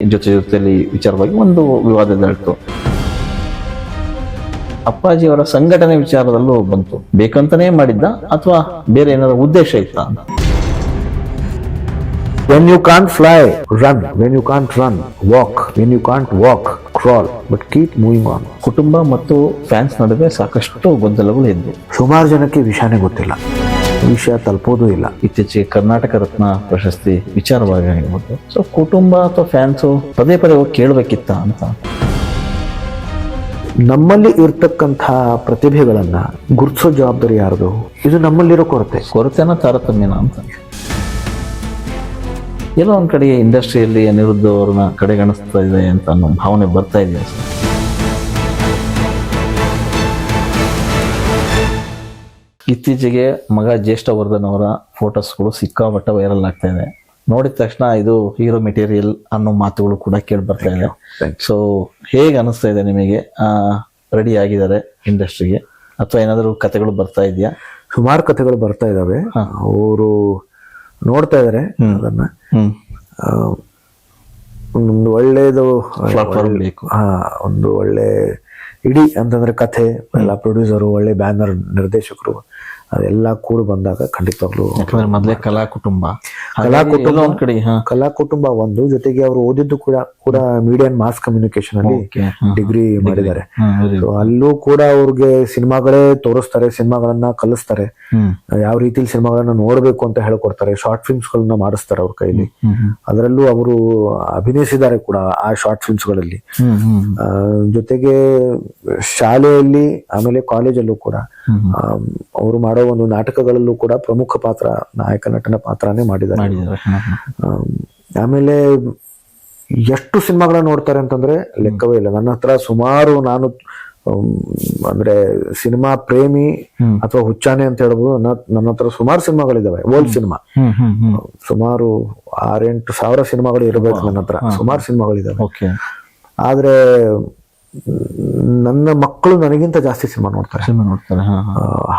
ಜೊತೆ ಜೊತೆಯಲ್ಲಿ ವಿಚಾರವಾಗಿ ಒಂದು ವಿವಾದ ಅಪ್ಪಾಜಿ ಅಪ್ಪಾಜಿಯವರ ಸಂಘಟನೆ ವಿಚಾರದಲ್ಲೂ ಬಂತು. ಬೇಕಂತಾನೆ ಮಾಡಿದ್ದ ಅಥವಾ ಬೇರೆ ಏನಾದ್ರು ಉದ್ದೇಶ ಇತ್ತ when you you fly run when you you run walk when you you walk crawl but keep moving on on. ಕುಟುಂಬ ಮತ್ತು ಫ್ಯಾನ್ಸ್ ನಡುವೆ ಸಾಕಷ್ಟು ಗೊಂದಲಗಳು ಇದ್ದವು ಸುಮಾರು ಜನಕ್ಕೆ ವಿಷಯನೇ ಗೊತ್ತಿಲ್ಲ. ವಿಷಯ ತಲುಪೋದು ಇಲ್ಲ. ಇತ್ತೀಚೆಗೆ ಕರ್ನಾಟಕ ರತ್ನ ಪ್ರಶಸ್ತಿ ವಿಚಾರವಾಗಿ ಆಗಿರ್ಬೋದು. ಸೊ ಕುಟುಂಬ ಅಥವಾ ಫ್ಯಾನ್ಸು ಪದೇ ಪದೇ ಹೋಗಿ ಕೇಳಬೇಕಿತ್ತ ಅಂತ? ನಮ್ಮಲ್ಲಿ ಇರ್ತಕ್ಕಂಥ ಪ್ರತಿಭೆಗಳನ್ನ ಗುರುತಿಸೋ ಜವಾಬ್ದಾರಿ ಯಾರ್ದು? ಇದು ನಮ್ಮಲ್ಲಿರೋ ಕೊರತೆ. ಕೊರತೆನ ತಾರತಮ್ಯನ ಅಂತ. ಎಲ್ಲೋ ಒಂದ್ ಕಡೆ ಇಂಡಸ್ಟ್ರಿಯಲ್ಲಿ ಅನಿರುದ್ಧ ಅವ್ರನ್ನ ಕಡೆಗಣಿಸ್ತಾ ಇದೆ ಅಂತ ಅನ್ನೋ ಭಾವನೆ ಬರ್ತಾ ಇದೆಯಾ ಸರ್? ಇತ್ತೀಚೆಗೆ ಮಗ ಜ್ಯೇಷ್ಠವರ್ಧನ್ ಅವರ ಫೋಟೋಸ್ಗಳು ಸಿಕ್ಕಾಪಟ್ಟ ವೈರಲ್ ಆಗ್ತಾ ಇದೆ. ನೋಡಿದ ತಕ್ಷಣ ಇದು ಹೀರೋ ಮೆಟೀರಿಯಲ್ ಅನ್ನೋ ಮಾತುಗಳು ಕೂಡ ಕೇಳಿ ಬರ್ತಾ ಇದೆ. ಸೊ ಹೇಗೆ ಅನಿಸ್ತಾ ಇದೆ ನಿಮಗೆ? ರೆಡಿ ಆಗಿದ್ದಾರೆ ಇಂಡಸ್ಟ್ರಿಗೆ ಅಥವಾ ಏನಾದರೂ ಕಥೆಗಳು ಬರ್ತಾ ಇದೆಯಾ? ಸುಮಾರು ಕಥೆಗಳು ಬರ್ತಾ ಇದ್ದಾವೆ ಅವರು ನೋಡ್ತಾ ಇದ್ದಾರೆ ಅದನ್ನ. ಒಂದು ಒಳ್ಳೇದು ಪ್ಲಾಟ್ಫಾರ್ಮ್ ಬೇಕು. ಒಂದು ಒಳ್ಳೆ ಇಡೀ ಅಂತಂದ್ರೆ ಕಥೆ ಎಲ್ಲ ಪ್ರೊಡ್ಯೂಸರು ಒಳ್ಳೆ ಬ್ಯಾನರ್ ನಿರ್ದೇಶಕರು ಅದೆಲ್ಲ ಕೂಡ ಬಂದಾಗ ಖಂಡಿತವಾಗ್ಲು ಯಾಕಂದ್ರೆ ಮೊದ್ಲೇ ಕಲಾ ಕುಟುಂಬ. ಕಲಾ ಕುಟುಂಬ ಒಂದ್ ಕಡೆ ಕಲಾ ಕುಟುಂಬ ಒಂದು ಜೊತೆಗೆ ಅವರು ಓದಿದ್ದು ಕೂಡ ಕೂಡ ಮೀಡಿಯಾ ಮಾಸ್ ಕಮ್ಯುನಿಕೇಶನ್ ಅಲ್ಲಿ ಡಿಗ್ರಿ ಮಾಡಿದ್ದಾರೆ. ಅಲ್ಲೂ ಕೂಡ ಅವ್ರಿಗೆ ಸಿನಿಮಾಗಳೇ ತೋರಿಸ್ತಾರೆ ಸಿನಿಮಾಗಳನ್ನ ಕಲಿಸ್ತಾರೆ. ಯಾವ ರೀತಿ ಸಿನಿಮಾಗಳನ್ನ ನೋಡ್ಬೇಕು ಅಂತ ಹೇಳ್ಕೊಡ್ತಾರೆ ಶಾರ್ಟ್ ಫಿಲ್ಮ್ಸ್ ಗಳನ್ನ ಮಾಡಿಸ್ತಾರೆ ಅವ್ರ ಕೈಲಿ. ಅದರಲ್ಲೂ ಅವರು ಅಭಿನಯಿಸಿದ್ದಾರೆ ಕೂಡ ಆ ಶಾರ್ಟ್ ಫಿಲ್ಮ್ಸ್ಗಳಲ್ಲಿ ಜೊತೆಗೆ ಶಾಲೆಯಲ್ಲಿ ಆಮೇಲೆ ಕಾಲೇಜಲ್ಲೂ ಕೂಡ. ಅವರು ಮಾಡೋ ಒಂದು ನಾಟಕಗಳಲ್ಲೂ ಕೂಡ ಪ್ರಮುಖ ಪಾತ್ರ ನಾಯಕ ನಟನ ಪಾತ್ರನೇ ಮಾಡಿದ್ದಾರೆ. ಆಮೇಲೆ ಎಷ್ಟು ಸಿನಿಮಾಗಳನ್ನ ನೋಡ್ತಾರೆ ಅಂತಂದ್ರೆ ಲೆಕ್ಕವೇ ಇಲ್ಲ. ನನ್ನ ಹತ್ರ ಸುಮಾರು ನಾನು ಅಂದ್ರೆ ಸಿನಿಮಾ ಪ್ರೇಮಿ ಅಥವಾ ಹುಚ್ಚಾನೆ ಅಂತ ಹೇಳ್ಬೋದು. ನನ್ನ ಹತ್ರ ಸುಮಾರು ಸಿನಿಮಾಗಳಿದಾವೆ. Old cinema. ಸುಮಾರು ಆರೆಂಟು ಸಾವಿರ ಸಿನಿಮಾಗಳು ಇರಬೇಕು ನನ್ನ ಹತ್ರ. ಸುಮಾರು ಸಿನಿಮಾಗಳಿದಾವೆ. ಆದ್ರೆ ನನ್ನ ಮಕ್ಕಳು ನನಗಿಂತ ಜಾಸ್ತಿ ಸಿನಿಮಾ ನೋಡ್ತಾರೆ. ಸಿನಿಮಾ ನೋಡ್ತಾರೆ.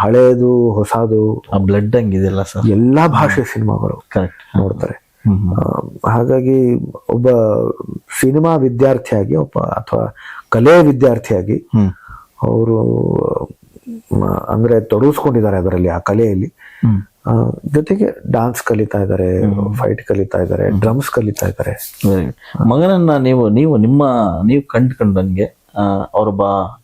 ಹಳೇದು ಹೊಸದು ಆ ಬ್ಲಡ್ ಹಂಗಿದೆಯಲ್ಲ ಸರ್? ಎಲ್ಲಾ ಭಾಷೆ ಸಿನಿಮಾಗಳು ಕರೆಕ್ಟ್ ನೋಡ್ತಾರೆ. ಹಾಗಾಗಿ ಒಬ್ಬ ಸಿನಿಮಾ ವಿದ್ಯಾರ್ಥಿಯಾಗಿ ಒಬ್ಬ ಅಥವಾ ಕಲೆ ವಿದ್ಯಾರ್ಥಿಯಾಗಿ ಅವರು ಅಂದ್ರೆ ತೊಡಗಿಸ್ಕೊಂಡಿದ್ದಾರೆ ಅದರಲ್ಲಿ ಆ ಕಲೆಯಲ್ಲಿ. ಜೊತೆಗೆ ಡಾನ್ಸ್ ಕಲಿತಾ ಇದ್ದಾರೆ ಫೈಟ್ ಕಲಿತಾ ಇದ್ದಾರೆ ಡ್ರಮ್ಸ್ ಕಲಿತಾ ಇದ್ದಾರೆ. ಮಗನನ್ನ ನೀವು ನೀವು ನಿಮ್ಮ ನೀವು ಕಂಡ್ಕೊಂಡಂಗೆ ಆ,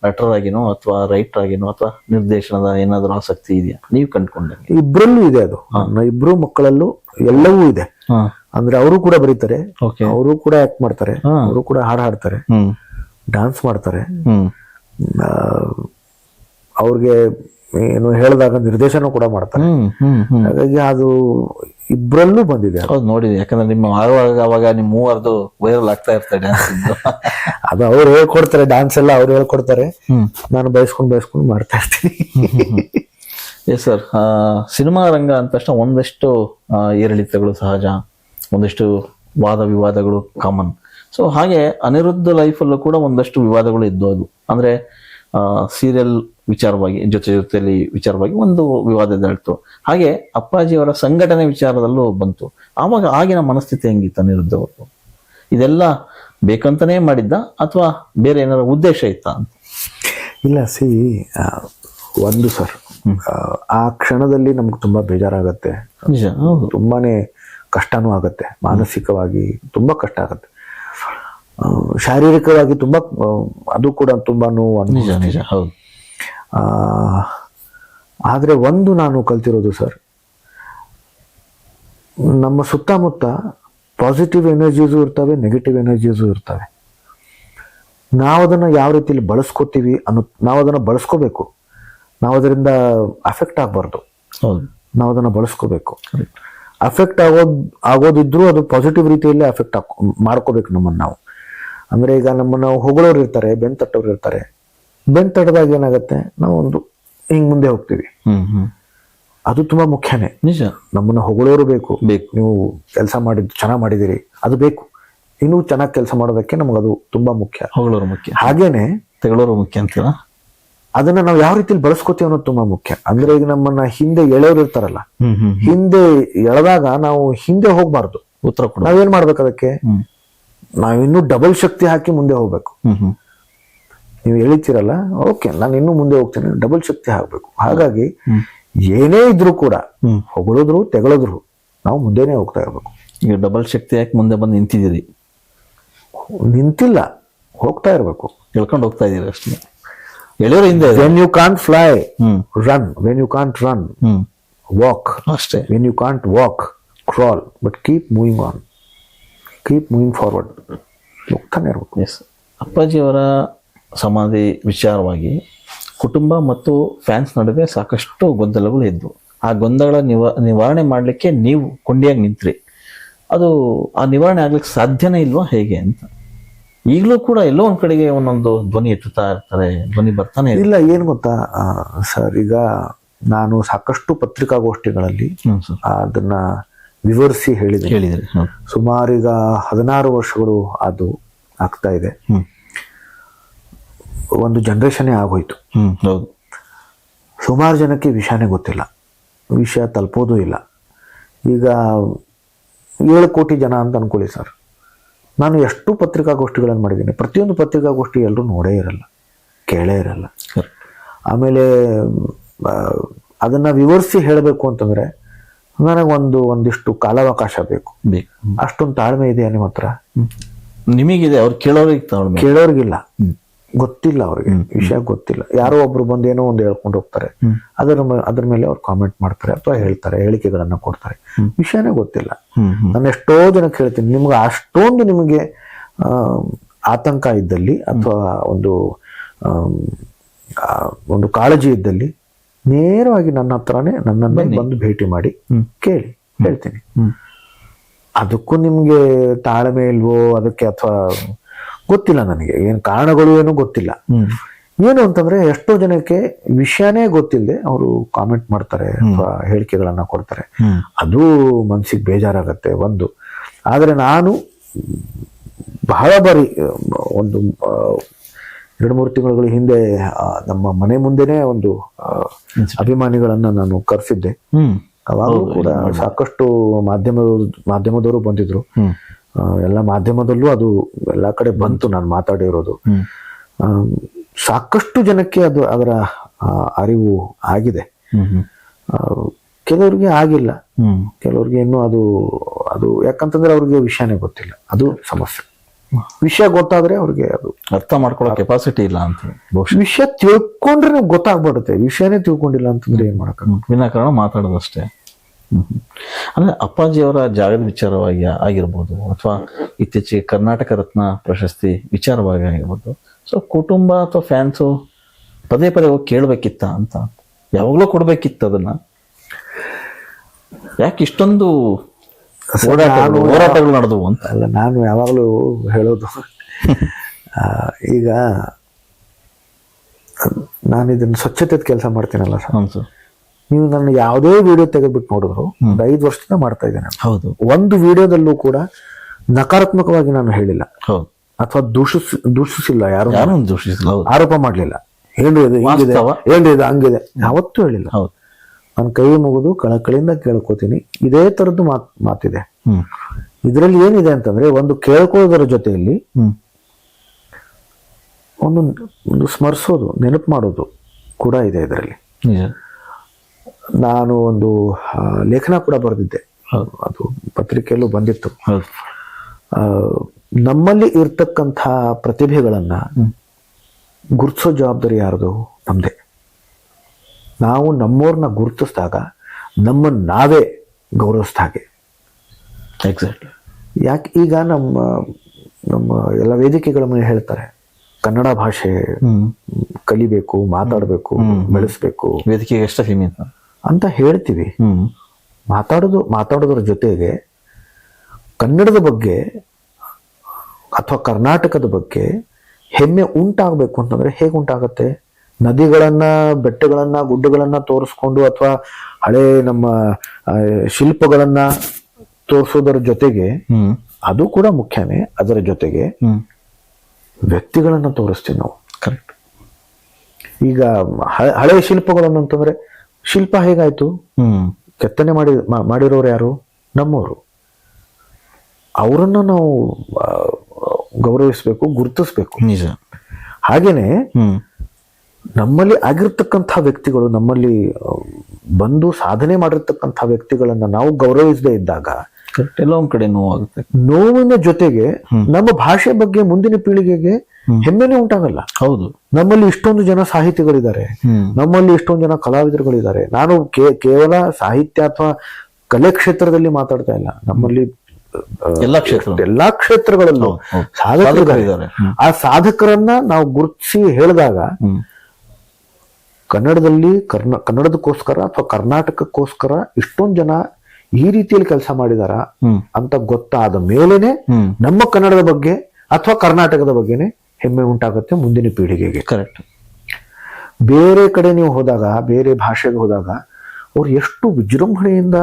ನಟರ್ ಆಗಿನೋ ಅಥವಾ ರೈಟರ್ ಆಗಿನೋ ಅಥವಾ ನಿರ್ದೇಶನದ ಏನಾದರೂ ಆಸಕ್ತಿ ಇದೆಯಾ? ನೀವು ಕಂಡ್ಕೊಂಡೆ. ಇಬ್ರಲ್ಲೂ ಇದೆ ಅದು. ಇಬ್ಬರು ಇಬ್ರು ಮಕ್ಕಳಲ್ಲೂ ಎಲ್ಲವೂ ಇದೆ. ಅಂದ್ರೆ ಅವರು ಕೂಡ ಬರೀತಾರೆ. ಓಕೆ. ಅವರು ಕೂಡ ಆಕ್ಟ್ ಮಾಡ್ತಾರೆ. ಅವರು ಕೂಡ ಹಾಡು ಹಾಡ್ತಾರೆ. ಡಾನ್ಸ್ ಮಾಡ್ತಾರೆ. ಅವ್ರಿಗೆ ಏನು ಹೇಳಿದಾಗ ನಿರ್ದೇಶನ ಕೂಡ ಮಾಡ್ತಾರೆ. ಹಾಗಾಗಿ ಅದು ಇಬ್ರಲ್ಲೂ ಬಂದಿದೆ. ನೋಡಿ ಹೌದು ನೋಡಿದೆ. ಯಾಕಂದ್ರೆ ನಿಮ್ಮ ಆಗುವಾಗ ಅವಾಗ ನಿಮ್ಮ ಮೂವರ್ದು ವೈರಲ್ ಆಗ್ತಾ ಇರ್ತಾರೆ ಡ್ಯಾನ್ಸ್ ಅದು ಅವ್ರು ಹೇಳ್ಕೊಡ್ತಾರೆ ಡ್ಯಾನ್ಸ್ ಎಲ್ಲ ಅವ್ರು ಹೇಳ್ಕೊಡ್ತಾರೆ. ನಾನು ಬಯಸ್ಕೊಂಡು ಬಯಸ್ಕೊಂಡು ಮಾಡ್ತಾ ಇರ್ತೀನಿ. ಎಸ್ ಸರ್ ಸಿನಿಮಾ ರಂಗ ಅಂದ ತಕ್ಷಣ ಒಂದಷ್ಟು ಏರಿಳಿತಗಳು ಸಹಜ ಒಂದಷ್ಟು ವಾದ ವಿವಾದಗಳು ಕಾಮನ್ ಸೊ ಹಾಗೆ ಅನಿರುದ್ಧ ಲೈಫಲ್ಲೂ ಕೂಡ ಒಂದಷ್ಟು ವಿವಾದಗಳು ಇದ್ದು ಅದು. ಅಂದ್ರೆ ಸೀರಿಯಲ್ ವಿಚಾರವಾಗಿ ಜೊತೆ ಜೊತೆಯಲ್ಲಿ ವಿಚಾರವಾಗಿ ಒಂದು ವಿವಾದ ಎದ್ದೇಳ್ತು ಹಾಗೆ ಅಪ್ಪಾಜಿಯವರ ಸಂಘಟನೆ ವಿಚಾರದಲ್ಲೂ ಬಂತು. ಆವಾಗ ಆಗಿನ ಮನಸ್ಥಿತಿ ಹೆಂಗಿತ್ತು ಅನಿರುದ್ಧ ಅವರು ಇದೆಲ್ಲ ಬೇಕಂತನೇ ಮಾಡಿದ್ದ ಅಥವಾ ಬೇರೆ ಏನಾರ ಉದ್ದೇಶ ಇತ್ತಾ ಅಂತ? ಇಲ್ಲ ಸಿ ಒಂದು ಸರ್. ಆ ಕ್ಷಣದಲ್ಲಿ ನಮ್ಗೆ ತುಂಬಾ ಬೇಜಾರಾಗತ್ತೆ. ತುಂಬಾನೇ ಕಷ್ಟನೂ ಆಗತ್ತೆ. ಮಾನಸಿಕವಾಗಿ ತುಂಬಾ ಕಷ್ಟ ಆಗತ್ತೆ. ಶಾರೀರಿಕವಾಗಿ ತುಂಬಾ ಅದು ಕೂಡ ತುಂಬಾ ನೋವು ನಿಜ ನಿಜ ಹೌದು. ಆದ್ರೆ ಒಂದು ನಾನು ಕಲ್ತಿರೋದು ಸರ್ ನಮ್ಮ ಸುತ್ತಮುತ್ತ ಪಾಸಿಟಿವ್ ಎನರ್ಜೀಸು ಇರ್ತವೆ ನೆಗೆಟಿವ್ ಎನರ್ಜೀಸು ಇರ್ತವೆ. ನಾವು ಅದನ್ನು ಯಾವ ರೀತಿಯಲ್ಲಿ ಬಳಸ್ಕೋತೀವಿ ಅನ್ನೋ ನಾವು ಅದನ್ನು ಬಳಸ್ಕೋಬೇಕು. ನಾವು ಅದರಿಂದ ಅಫೆಕ್ಟ್ ಆಗಬಾರ್ದು. ಹೌದು. ನಾವು ಅದನ್ನ ಬಳಸ್ಕೋಬೇಕು. ಅಫೆಕ್ಟ್ ಆಗೋದ್ ಆಗೋದಿದ್ರೂ ಅದು ಪಾಸಿಟಿವ್ ರೀತಿಯಲ್ಲಿ ಅಫೆಕ್ಟ್ ಮಾಡ್ಕೋಬೇಕು ನಮ್ಮನ್ನ ನಾವು. ಅಂದ್ರೆ ಈಗ ನಮ್ಮನ್ನ ಹೊಗಳೋರು ಇರ್ತಾರೆ ಬೆನ್ ತಟ್ಟೋರು ಇರ್ತಾರೆ. ಬೆನ್ ತಟ್ಟದಾಗ ಏನಾಗತ್ತೆ? ನಾವು ಒಂದು ಹಿಂಗ್ ಮುಂದೆ ಹೋಗ್ತೀವಿ. ಅದು ತುಂಬಾ ಮುಖ್ಯನೇ. ನಿಜ. ನಮ್ಮನ್ನ ಹೊಗಳೋರು ಬೇಕು. ಬೇಕು. ನೀವು ಕೆಲಸ ಮಾಡಿದ್ದು ಚೆನ್ನಾಗಿ ಮಾಡಿದಿರಿ ಅದು ಬೇಕು. ಇನ್ನೂ ಚೆನ್ನಾಗಿ ಕೆಲಸ ಮಾಡೋದಕ್ಕೆ ನಮಗದು ತುಂಬಾ ಮುಖ್ಯ. ಹೊಗಳೋರು ಮುಖ್ಯ. ಹಾಗೇನೆ ತೆಗಳೋರು ಮುಖ್ಯ ಅಂತೀರಾ? ಅದನ್ನ ನಾವು ಯಾವ ರೀತಿಲಿ ಬಳಸ್ಕೋತೀವಿ ಅನ್ನೋದು ತುಂಬಾ ಮುಖ್ಯ. ಅಂದ್ರೆ ಈಗ ನಮ್ಮನ್ನ ಹಿಂದೆ ಎಳೆಯೋರು ಇರ್ತಾರಲ್ಲ ಹಿಂದೆ ಎಳೆದಾಗ ನಾವು ಹಿಂದೆ ಹೋಗ್ಬಾರ್ದು. ಉತ್ತರ ಕೊಡು ನಾವೇನ್ ಮಾಡ್ಬೇಕು ಅದಕ್ಕೆ? ನಾವಿನ್ನೂ ಡಬಲ್ ಶಕ್ತಿ ಹಾಕಿ ಮುಂದೆ ಹೋಗ್ಬೇಕು. ನೀವು ಹೇಳ್ತೀರಲ್ಲ ಓಕೆ ನಾನು ಇನ್ನೂ ಮುಂದೆ ಹೋಗ್ತೇನೆ ಡಬಲ್ ಶಕ್ತಿ ಹಾಕ್ಬೇಕು. ಹಾಗಾಗಿ ಏನೇ ಇದ್ರೂ ಕೂಡ. ಹೊಗಳಿದ್ರು ತೆಗಳಿದ್ರು ನಾವು ಮುಂದೆನೆ ಹೋಗ್ತಾ ಇರ್ಬೇಕು. ಈಗ ಡಬಲ್ ಶಕ್ತಿ ಯಾಕೆ ಮುಂದೆ ಬಂದು ನಿಂತಿದ್ದೀರಿ. ನಿಂತಿಲ್ಲ ಹೋಗ್ತಾ ಇರ್ಬೇಕು. ಹೇಳ್ಕೊಂಡು ಹೋಗ್ತಾ ಇದ್ದೀರಿ ಅಷ್ಟೇ. ಎಳೆಯೋರು ಹಿಂದೆ. When you can't fly run when you can't run walk ಅಷ್ಟೇ. When you can't walk crawl but keep moving on keep moving forward ಹೋಗ್ತಾನೆ ಇರ್ಬೇಕು. ಎಸ್ ಅಪ್ಪಾಜಿಯವರ ಸಮಾಧಿ ವಿಚಾರವಾಗಿ ಕುಟುಂಬ ಮತ್ತು ಫ್ಯಾನ್ಸ್ ನಡುವೆ ಸಾಕಷ್ಟು ಗೊಂದಲಗಳು ಇದ್ವು. ಆ ಗೊಂದಲಗಳ ನಿವ ನಿವಾರಣೆ ಮಾಡಲಿಕ್ಕೆ ನೀವು ಕೊಂಡಿಯಾಗಿ ನಿಂತ್ರಿ. ಅದು ಆ ನಿವಾರಣೆ ಆಗ್ಲಿಕ್ಕೆ ಸಾಧ್ಯನೇ ಇಲ್ವಾ ಹೇಗೆ ಅಂತ. ಈಗಲೂ ಕೂಡ ಎಲ್ಲೋ ಒಂದು ಕಡೆಗೆ ಒಂದೊಂದು ಧ್ವನಿ ಎತ್ತುತ್ತಾ ಇರ್ತಾರೆ ಧ್ವನಿ ಬರ್ತಾನೆ ಇಲ್ಲ ಏನು ಗೊತ್ತಾ? ಸರ್ ಈಗ ನಾನು ಸಾಕಷ್ಟು ಪತ್ರಿಕಾಗೋಷ್ಠಿಗಳಲ್ಲಿ ಅದನ್ನ ವಿವರಿಸಿ ಹೇಳಿದೆ ಹೇಳಿದ್ರಿ ಸುಮಾರು ಈಗ ಹದಿನಾರು ವರ್ಷಗಳು ಅದು ಆಗ್ತಾ ಇದೆ. ಒಂದು ಜನ್ರೇಷನ್ನೇ ಆಗೋಯ್ತು. ಸುಮಾರು ಜನಕ್ಕೆ ವಿಷಯನೇ ಗೊತ್ತಿಲ್ಲ. ವಿಷಯ ತಲುಪೋದು ಇಲ್ಲ. ಈಗ ಏಳು ಕೋಟಿ ಜನ ಅಂತ ಅನ್ಕೊಳ್ಳಿ ಸರ್. ನಾನು ಎಷ್ಟು ಪತ್ರಿಕಾಗೋಷ್ಠಿಗಳನ್ನು ಮಾಡಿದ್ದೀನಿ. ಪ್ರತಿಯೊಂದು ಪತ್ರಿಕಾಗೋಷ್ಠಿ ಎಲ್ಲರೂ ನೋಡೇ ಇರಲ್ಲ ಕೇಳೇ ಇರಲ್ಲ. ಆಮೇಲೆ ಅದನ್ನ ವಿವರಿಸಿ ಹೇಳಬೇಕು ಅಂತಂದ್ರೆ ನನಗೊಂದು ಒಂದಿಷ್ಟು ಕಾಲಾವಕಾಶ ಬೇಕು. ಬೇಕು. ಅಷ್ಟೊಂದು ತಾಳ್ಮೆ ಇದೆಯಾ ನಿಮ್ಮ ಹತ್ರ. ನಿಮಗಿದೆ ಅವ್ರು ಕೇಳೋರಿಗೆ ತಾಳ್ಮೆ. ಕೇಳೋರ್ಗಿಲ್ಲ. ಗೊತ್ತಿಲ್ಲ ಅವ್ರಿಗೆ. ವಿಷಯ ಗೊತ್ತಿಲ್ಲ. ಯಾರೋ ಒಬ್ರು ಬಂದು ಏನೋ ಒಂದು ಹೇಳ್ಕೊಂಡು ಹೋಗ್ತಾರೆ. ಅದರ ಅದ್ರ ಮೇಲೆ ಅವ್ರು ಕಾಮೆಂಟ್ ಮಾಡ್ತಾರೆ ಅಥವಾ ಹೇಳ್ತಾರೆ ಹೇಳಿಕೆಗಳನ್ನ ಕೊಡ್ತಾರೆ. ವಿಷಯನೇ ಗೊತ್ತಿಲ್ಲ. ನಾನು ಎಷ್ಟೋ ಜನ ಹೇಳ್ತೀನಿ ನಿಮ್ಗೆ ಅಷ್ಟೊಂದು ನಿಮಗೆ ಆ, ಆತಂಕ ಇದ್ದಲ್ಲಿ ಅಥವಾ ಒಂದು ಒಂದು ಕಾಳಜಿ ಇದ್ದಲ್ಲಿ ನೇರವಾಗಿ ನನ್ನ ಹತ್ರನೇ ನನ್ನನ್ನು ಬಂದು ಭೇಟಿ ಮಾಡಿ ಕೇಳಿ ಹೇಳ್ತೀನಿ. ಅದಕ್ಕೂ ನಿಮ್ಗೆ ತಾಳ್ಮೆ ಇಲ್ವೋ ಅದಕ್ಕೆ ಅಥವಾ ಗೊತ್ತಿಲ್ಲ ನನಗೆ. ಏನು ಕಾರಣಗಳು ಏನು ಗೊತ್ತಿಲ್ಲ. ಏನು ಅಂತಂದ್ರೆ ಎಷ್ಟೋ ಜನಕ್ಕೆ ವಿಷಯನೇ ಗೊತ್ತಿಲ್ಲದೆ ಅವರು ಕಾಮೆಂಟ್ ಮಾಡ್ತಾರೆ ಅಥವಾ ಹೇಳಿಕೆಗಳನ್ನ ಕೊಡ್ತಾರೆ. ಅದು ಮನ್ಸಿಗೆ ಬೇಜಾರಾಗತ್ತೆ ಒಂದು. ಆದರೆ ನಾನು ಬಹಳ ಬಾರಿ ಒಂದು ಎರಡು ಮೂರು ತಿಂಗಳ ಹಿಂದೆ ನಮ್ಮ ಮನೆ ಮುಂದೆನೆ ಒಂದು ಅಭಿಮಾನಿಗಳನ್ನ ನಾನು ಕರೆಸಿದ್ದೆ. ಅವಾಗಲೂ ಕೂಡ ಸಾಕಷ್ಟು ಮಾಧ್ಯಮ ಮಾಧ್ಯಮದವರು ಬಂದಿದ್ರು. ಎಲ್ಲ ಮಾಧ್ಯಮದಲ್ಲೂ ಅದು ಎಲ್ಲ ಕಡೆ ಬಂತು ನಾನು ಮಾತಾಡಿರೋದು ಸಾಕಷ್ಟು ಜನಕ್ಕೆ ಅದು ಅದರ ಅರಿವು ಆಗಿದೆ. ಕೆಲವ್ರಿಗೆ ಆಗಿಲ್ಲ. ಹ್ಮ್. ಕೆಲವ್ರಿಗೆ ಇನ್ನೂ ಅದು ಅದು ಯಾಕಂತಂದ್ರೆ ಅವ್ರಿಗೆ ವಿಷಯನೇ ಗೊತ್ತಿಲ್ಲ. ಅದು ಸಮಸ್ಯೆ. ವಿಷಯ ಗೊತ್ತಾದ್ರೆ ಅವ್ರಿಗೆ ಅದು ಅರ್ಥ ಮಾಡ್ಕೊಳ್ಳೋ ಕೆಪಾಸಿಟಿ ಇಲ್ಲ ಅಂತ ಬಹುಶಃ. ವಿಷಯ ತಿಳ್ಕೊಂಡ್ರೆ ನಮ್ಗೆ ಗೊತ್ತಾಗ್ಬಿಡುತ್ತೆ. ವಿಷಯನೇ ತಿಳ್ಕೊಂಡಿಲ್ಲ ಅಂತಂದ್ರೆ ಏನ್ ಮಾಡಕ್. ವಿನಾಕಾರಣ ಮಾತಾಡೋದಷ್ಟೇ. ಅಂದ್ರೆ ಅಪ್ಪಾಜಿಯವರ ಜಾಗದ ವಿಚಾರವಾಗಿ ಆಗಿರ್ಬೋದು ಅಥವಾ ಇತ್ತೀಚೆಗೆ ಕರ್ನಾಟಕ ರತ್ನ ಪ್ರಶಸ್ತಿ ವಿಚಾರವಾಗಿ ಆಗಿರ್ಬೋದು. ಸೊ ಕುಟುಂಬ ಅಥವಾ ಫ್ಯಾನ್ಸು ಪದೇ ಪದೇ ಹೋಗಿ ಕೇಳಬೇಕಿತ್ತ ಅಂತ? ಯಾವಾಗಲೂ ಕೊಡ್ಬೇಕಿತ್ತು ಅದನ್ನ? ಯಾಕೆ ಇಷ್ಟೊಂದು ಹೋರಾಟಗಳು ನಡೆದವು ಅಂತ. ಅಲ್ಲ ನಾನು ಯಾವಾಗಲೂ ಹೇಳೋದು ಈಗ ನಾನು ಇದನ್ನ ಸ್ವಚ್ಛತೆ ಕೆಲಸ ಮಾಡ್ತೀನಲ್ಲ ಸರ್. ನೀವು ನನ್ನ ಯಾವುದೇ ವಿಡಿಯೋ ತೆಗೆದ್ಬಿಟ್ಟು ನೋಡಿದ್ರು ಒಂದು ಐದು ವರ್ಷದಿಂದ ಮಾಡ್ತಾ ಇದ್ದೇನೆ ಹೌದು. ಒಂದು ವಿಡಿಯೋದಲ್ಲೂ ಕೂಡ ನಕಾರಾತ್ಮಕವಾಗಿ ನಾನು ಹೇಳಿಲ್ಲ. ಅಥವಾ ದೂಷಿಸ್ ದೂಷಿಸಿಲ್ಲ ಯಾರು ದೂಷಿಸಿಲ್ಲ ಆರೋಪ ಮಾಡಲಿಲ್ಲ. ಏನ್ರಿ ಇದು ಹಂಗಿದೆ? ಯಾವತ್ತೂ ಹೇಳಿಲ್ಲ. ಹೌದು. ನಾನು ಕೈ ಮುಗಿದು ಕಳಕಳಿಯಿಂದ ಕೇಳ್ಕೊತೀನಿ. ಇದೇ ತರದ್ದು ಮಾತ್ ಮಾತಿದೆ. ಇದರಲ್ಲಿ ಏನಿದೆ ಅಂತಂದ್ರೆ ಒಂದು ಕೇಳ್ಕೊಳ್ಳೋದರ ಜೊತೆಯಲ್ಲಿ ಒಂದು ಒಂದು ಸ್ಮರಿಸೋದು ನೆನಪು ಮಾಡೋದು ಕೂಡ ಇದೆ ಇದರಲ್ಲಿ. ನಾನು ಒಂದು ಲೇಖನ ಕೂಡ ಬರೆದಿದ್ದೆ. ಅದು ಪತ್ರಿಕೆಯಲ್ಲೂ ಬಂದಿತ್ತು. ನಮ್ಮಲ್ಲಿ ಇರ್ತಕ್ಕಂಥ ಪ್ರತಿಭೆಗಳನ್ನ ಗುರುತಿಸೋ ಜವಾಬ್ದಾರಿ ಯಾರ್ದು? ನಮ್ದೇ. ನಾವು ನಮ್ಮವ್ರನ್ನ ಗುರುತಿಸಿದಾಗ ನಮ್ಮನ್ನು ನಾವೇ ಗೌರವಿಸಿದ ಹಾಗೆ. ಎಕ್ಸಾಕ್ಟ್ಲಿ ಯಾಕೆ ಈಗ ನಮ್ಮ ನಮ್ಮ ಎಲ್ಲ ವೇದಿಕೆಗಳ ಮೇಲೆ ಹೇಳ್ತಾರೆ ಕನ್ನಡ ಭಾಷೆ ಕಲಿಬೇಕು ಮಾತಾಡಬೇಕು ಬೆಳೆಸ್ಬೇಕು. ವೇದಿಕೆಗೆ ಎಷ್ಟು ಸೀಮಿತ ಅಂತ? ಹೇಳ್ತೀವಿ. ಮಾತಾಡೋದು ಮಾತಾಡೋದ್ರ ಜೊತೆಗೆ ಕನ್ನಡದ ಬಗ್ಗೆ ಅಥವಾ ಕರ್ನಾಟಕದ ಬಗ್ಗೆ ಹೆಮ್ಮೆ ಉಂಟಾಗಬೇಕು ಅಂತಂದರೆ ಹೇಗೆ ಉಂಟಾಗತ್ತೆ? ನದಿಗಳನ್ನ ಬೆಟ್ಟಗಳನ್ನ ಗುಡ್ಡಗಳನ್ನ ತೋರಿಸ್ಕೊಂಡು ಅಥವಾ ಹಳೆ ನಮ್ಮ ಶಿಲ್ಪಗಳನ್ನ ತೋರಿಸೋದರ ಜೊತೆಗೆ ಅದು ಕೂಡ ಮುಖ್ಯನೇ. ಅದರ ಜೊತೆಗೆ ವ್ಯಕ್ತಿಗಳನ್ನ ತೋರಿಸ್ತೀವಿ ನಾವು. ಕರೆಕ್ಟ್ ಈಗ ಹಳೆ ಶಿಲ್ಪಗಳನ್ನು ಅಂತಂದ್ರೆ ಶಿಲ್ಪ ಹೇಗಾಯ್ತು? ಹ್ಮ್. ಕೆತ್ತನೆ ಮಾಡಿ ಮಾಡಿರೋರು ಯಾರು? ನಮ್ಮವರು. ಅವರನ್ನ ನಾವು ಗೌರವಿಸ್ಬೇಕು ಗುರುತಿಸ್ಬೇಕು. ನಿಜ. ಹಾಗೇನೆ ಹ್ಮ್. ನಮ್ಮಲ್ಲಿ ಆಗಿರ್ತಕ್ಕಂಥ ವ್ಯಕ್ತಿಗಳು ನಮ್ಮಲ್ಲಿ ಬಂದು ಸಾಧನೆ ಮಾಡಿರ್ತಕ್ಕಂಥ ವ್ಯಕ್ತಿಗಳನ್ನ ನಾವು ಗೌರವಿಸದೇ ಇದ್ದಾಗ ಕೆಲವೊಂದ್ ಕಡೆ ನೋವಾಗುತ್ತೆ ನೋವಿನ ಜೊತೆಗೆ ನಮ್ಮ ಭಾಷೆ ಬಗ್ಗೆ ಮುಂದಿನ ಪೀಳಿಗೆಗೆ ಹೆಮ್ಮೆನೆ ಉಂಟಾಗಲ್ಲ. ಹೌದು. ನಮ್ಮಲ್ಲಿ ಇಷ್ಟೊಂದು ಜನ ಸಾಹಿತಿಗಳಿದ್ದಾರೆ. ನಮ್ಮಲ್ಲಿ ಇಷ್ಟೊಂದು ಜನ ಕಲಾವಿದರುಗಳಿದ್ದಾರೆ. ನಾನು ಕೇವಲ ಸಾಹಿತ್ಯ ಅಥವಾ ಕಲೆ ಕ್ಷೇತ್ರದಲ್ಲಿ ಮಾತಾಡ್ತಾ ಇಲ್ಲ. ನಮ್ಮಲ್ಲಿ ಎಲ್ಲಾ ಕ್ಷೇತ್ರ ಎಲ್ಲಾ ಕ್ಷೇತ್ರಗಳಲ್ಲೂ ಸಾಧಕರು. ಸಾಧಕರಿದ್ದಾರೆ. ಆ ಸಾಧಕರನ್ನ ನಾವು ಗುರುತಿಸಿ ಹೇಳಿದಾಗ ಕನ್ನಡದಲ್ಲಿ ಕರ್ನ ಕನ್ನಡದಕ್ಕೋಸ್ಕರ ಅಥವಾ ಕರ್ನಾಟಕಕ್ಕೋಸ್ಕರ ಇಷ್ಟೊಂದು ಜನ ಈ ರೀತಿಯಲ್ಲಿ ಕೆಲಸ ಮಾಡಿದಾರ ಅಂತ ಗೊತ್ತಾದ ಮೇಲೇನೆ ನಮ್ಮ ಕನ್ನಡದ ಬಗ್ಗೆ ಅಥವಾ ಕರ್ನಾಟಕದ ಬಗ್ಗೆನೆ ಹೆಮ್ಮೆ ಉಂಟಾಗುತ್ತೆ ಮುಂದಿನ ಪೀಳಿಗೆಗೆ. ಕರೆಕ್ಟ್ ಬೇರೆ ಕಡೆ ನೀವು ಹೋದಾಗ ಬೇರೆ ಭಾಷೆಗೆ ಹೋದಾಗ ಅವ್ರು ಎಷ್ಟು ವಿಜೃಂಭಣೆಯಿಂದ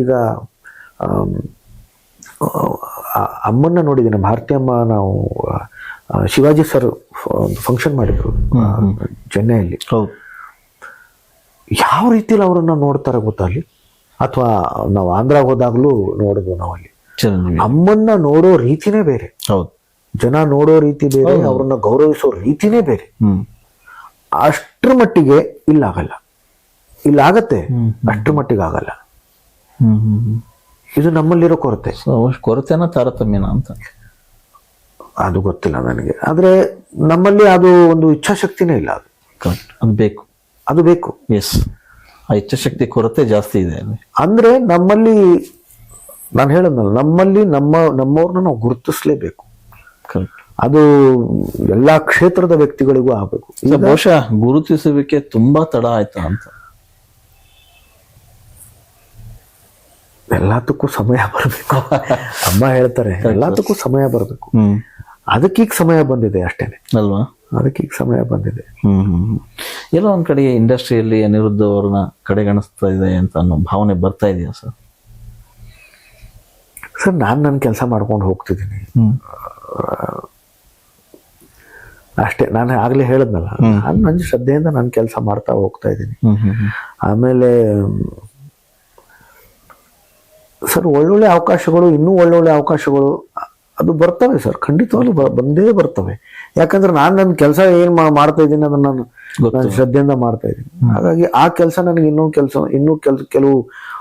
ಈಗ ಅಮ್ಮನ್ನ ನೋಡಿದ್ದೀನಿ ಭಾರತಿ ಅಮ್ಮ ನಾವು ಶಿವಾಜಿ ಸರ್ ಫಂಕ್ಷನ್ ಮಾಡಿದ್ರು ಚೆನ್ನೈಯಲ್ಲಿ. ಹೌದು. ಯಾವ ರೀತಿಯಲ್ಲಿ ಅವರನ್ನ ನೋಡ್ತಾರೆ ಗೊತ್ತಾ ಅಲ್ಲಿ? ಅಥವಾ ನಾವು ಆಂಧ್ರ ಹೋದಾಗ್ಲೂ ನೋಡಿದ್ವು ನಾವಲ್ಲಿ ಅಮ್ಮನ್ನ ನೋಡೋ ರೀತಿನೇ ಬೇರೆ. ಹೌದು. ಜನ ನೋಡೋ ರೀತಿ ಬೇರೆ ಅವ್ರನ್ನ ಗೌರವಿಸೋ ರೀತಿನೇ ಬೇರೆ. ಅಷ್ಟ್ರ ಮಟ್ಟಿಗೆ ಇಲ್ಲಾಗಲ್ಲ. ಇಲ್ಲಾಗತ್ತೆ ಅಷ್ಟ್ರ ಮಟ್ಟಿಗೆ ಆಗಲ್ಲ ಇದು ನಮ್ಮಲ್ಲಿರೋ ಕೊರತೆ. ಕೊರತೆನ ತಾರತಮ್ಯನ ಅಂತ. ಅದು ಗೊತ್ತಿಲ್ಲ ನನಗೆ. ಆದ್ರೆ ನಮ್ಮಲ್ಲಿ ಅದು ಒಂದು ಇಚ್ಛಾಶಕ್ತಿನೇ ಇಲ್ಲ ಅದು. ಅದು ಬೇಕು. ಅದು ಬೇಕು. ಎಸ್ ಆ ಇಚ್ಛಾಶಕ್ತಿ ಕೊರತೆ ಜಾಸ್ತಿ ಇದೆ ಅಂದ್ರೆ ನಮ್ಮಲ್ಲಿ ನಾನು ಹೇಳಿದ್ನಲ್ಲ ನಮ್ಮಲ್ಲಿ ನಮ್ಮ ನಮ್ಮವ್ರನ್ನ ನಾವು ಗುರುತಿಸ್ಲೇಬೇಕು. ಅದು ಎಲ್ಲಾ ಕ್ಷೇತ್ರದ ವ್ಯಕ್ತಿಗಳಿಗೂ ಆಗಬೇಕು. ಈಗ ಬಹುಶಃ ಗುರುತಿಸುವಿಕೆ ತುಂಬಾ ತಡ ಆಯ್ತಾ ಅಂತ? ಎಲ್ಲದಕ್ಕೂ ಸಮಯ ಬರಬೇಕು. ಅಮ್ಮ ಹೇಳ್ತಾರೆ ಎಲ್ಲದಕ್ಕೂ ಸಮಯ ಬರಬೇಕು. ಅದಕ್ಕೀಗ ಸಮಯ ಬಂದಿದೆ ಅಷ್ಟೇನೆ. ಅಲ್ವಾ? ಅದಕ್ಕೀಗ ಸಮಯ ಬಂದಿದೆ. ಹ್ಮ್ ಹ್ಮ್ ಹ್ಮ್. ಎಲ್ಲೋ ಒಂದ್ ಕಡೆ ಇಂಡಸ್ಟ್ರಿಯಲ್ಲಿ ಅನಿರುದ್ಧ ಅವ್ರನ್ನ ಕಡೆಗಣಿಸ್ತಾ ಇದೆ ಅಂತ ಅನ್ನೋ ಭಾವನೆ ಬರ್ತಾ ಇದೆಯಾ ಸರ್? ಸರ್ ನಾನು ನನ್ನ ಕೆಲಸ ಮಾಡ್ಕೊಂಡು ಹೋಗ್ತಿದ್ದೀನಿ. ಅಷ್ಟೇ ನಾನು ಆಗಲೇ ಹೇಳಿದ್ನಲ್ಲ ನಾನು ನನ್ನ ಶ್ರದ್ಧೆಯಿಂದ ನನ್ನ ಕೆಲಸ ಮಾಡ್ತಾ ಹೋಗ್ತಾ ಇದ್ದೀನಿ. ಆಮೇಲೆ ಸರ್ ಒಳ್ಳೊಳ್ಳೆ ಅವಕಾಶಗಳು ಇನ್ನೂ ಒಳ್ಳೊಳ್ಳೆ ಅವಕಾಶಗಳು ಅದು ಬರ್ತವೆ ಸರ್ ಖಂಡಿತವಾಗ್ಲೂ ಬಂದೇ ಬರ್ತವೆ. ಯಾಕಂದ್ರೆ ನಾನು ನನ್ನ ಕೆಲಸ ಏನ್ ಮಾಡ್ತಾ ಇದ್ದೀನಿ ಅದನ್ನ ನಾನು ಶ್ರದ್ಧೆಯಿಂದ ಮಾಡ್ತಾ ಇದ್ದೀನಿ. ಹಾಗಾಗಿ ಆ ಕೆಲಸ ನನಗೆ ಇನ್ನೂ ಕೆಲಸ ಇನ್ನೂ ಕೆಲ ಕೆಲವು